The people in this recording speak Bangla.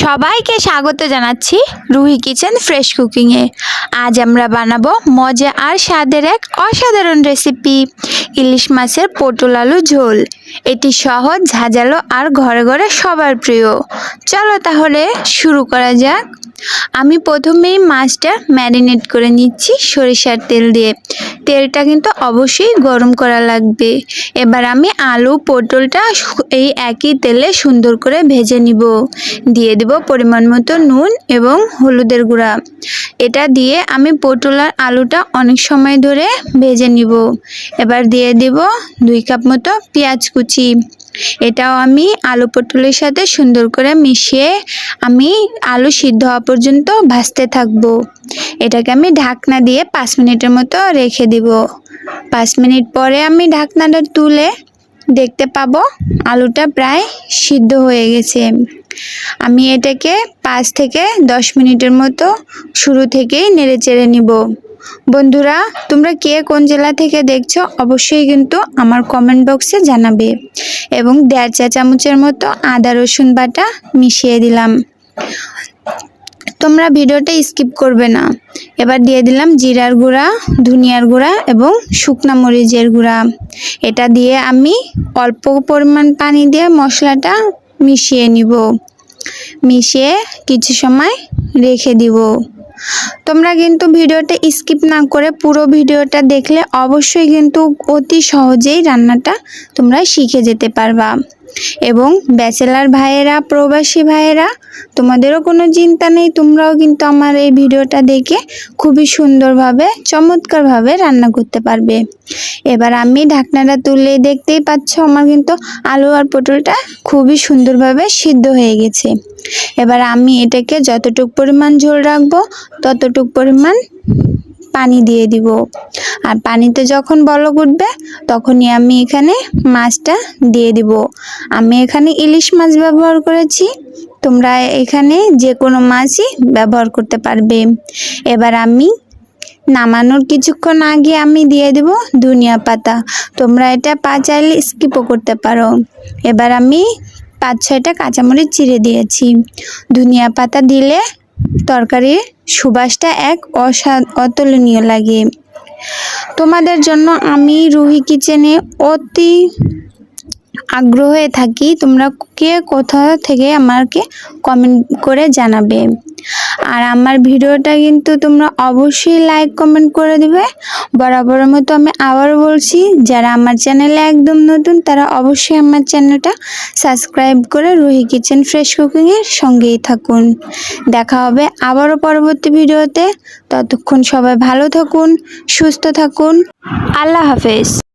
সবাইকে স্বাগত জানাচ্ছি রুহি কিচেন ফ্রেশ কুকিংয়ে। আজ আমরা বানাবো মজা আর স্বাদের এক অসাধারণ রেসিপি ইলিশ মাছের পটল আলু ঝোল। এটি সহজ, ঝাঁঝালো আর ঘরে ঘরে সবার প্রিয়। চলো তাহলে শুরু করা যাক। আমি প্রথমেই মাছটা ম্যারিনেট করে নিচ্ছি সরিষার তেল দিয়ে। তেলটা কিন্তু অবশ্যই গরম করা লাগবে। এবার আমি আলু, পটলটা এই একই তেলে সুন্দর করে ভেজে নিব। দিয়ে দেব পরিমাণ মতো নুন এবং হলুদের গুঁড়া। এটা দিয়ে আমি পটল আর আলুটা অনেক সময় ধরে ভেজে নিব। এবার দিয়ে দেব দুই কাপ মতো পেঁয়াজ কুচি। এটাও আমি আলু পটলের সাথে সুন্দর করে মিশিয়ে আমি আলু সিদ্ধ হওয়া পর্যন্ত ভাজতে থাকব। এটাকে আমি ঢাকনা দিয়ে পাঁচ মিনিটের মতো রেখে দিব। পাঁচ মিনিট পরে আমি ঢাকনাটা তুলে দেখতে পাবো আলুটা প্রায় সিদ্ধ হয়ে গেছে। আমি এটাকে পাঁচ থেকে দশ মিনিটের মতো শুরু থেকেই নেড়ে চেড়ে নিব। বন্ধুরা, তোমরা কে কোন জেলা থেকে দেখছ অবশ্যই কিন্তু আমার কমেন্ট বক্সে জানাবে। এবং দেড় চা চামচের মতো আদা, রসুন বাটা মিশিয়ে দিলাম। তোমরা ভিডিওটা স্কিপ করবে না। এবার দিয়ে দিলাম জিরার গুঁড়া, ধনিয়ার গুঁড়া এবং শুকনা মরিচের গুঁড়া। এটা দিয়ে আমি অল্প পরিমাণ পানি দিয়ে মশলাটা মিশিয়ে নিব। মিশিয়ে কিছু সময় রেখে দিব। তোমরা কিন্তু ভিডিওটা স্কিপ না করে পুরো ভিডিওটা দেখলে অবশ্যই কিন্তু অতি সহজেই রান্নাটা তোমরা শিখে যেতে পারবা। এবং ব্যাচেলার ভাইয়েরা, প্রবাসী ভাইয়েরা, তোমাদেরও কোনো চিন্তা নেই, তোমরাও কিন্তু আমার এই ভিডিওটা দেখে খুবই সুন্দরভাবে, চমৎকারভাবে রান্না করতে পারবে। এবার আমি ঢাকনাটা তুলে দেখতেই পাচ্ছ, আমার কিন্তু আলু আর পটলটা খুবই সুন্দরভাবে সিদ্ধ হয়ে গেছে। এবার আমি এটাকে যতটুক পরিমাণ ঝোল রাখব ততটুক পরিমাণ পানি দিয়ে দিব। আর পানিতে যখন বলক উঠবে, তখনই আমি এখানে মাছটা দিয়ে দিব। আমি এখানে ইলিশ মাছ ব্যবহার করেছি। তোমরা এখানে যে কোনো মাছই ব্যবহার করতে পারবে। এবার আমি নামানোর কিছুক্ষণ আগে আমি দিয়ে দেব ধনিয়া পাতা। তোমরা এটা পা চাইলে স্কিপও করতে পারো। এবার আমি পাঁচ ছয়টা কাঁচামরিচ চিড়ে দিয়েছি। ধনিয়া পাতা দিলে তরকারির সুবাসটা এক অসা অতুলনীয় লাগে। তোমাদের জন্য আমি রুহি কিচেনে অতি আগ্রহ হয়ে থাকি, তোমরা কে কোথা থেকে আমাকে কমেন্ট করে জানাবে। আর আমার ভিডিওটা কিন্তু তোমরা অবশ্যই লাইক কমেন্ট করে দিবে। বরাবরের মতো আমি আবার বলছি, যারা আমার চ্যানেলে একদম নতুন, তারা অবশ্যই আমার চ্যানেলটা সাবস্ক্রাইব করে রুহি কিচেন ফ্রেশ কুকিংয়ের সঙ্গেই থাকুন। দেখা হবে আবারও পরবর্তী ভিডিওতে। ততক্ষণ সবাই ভালো থাকুন, সুস্থ থাকুন। আল্লাহ হাফেজ।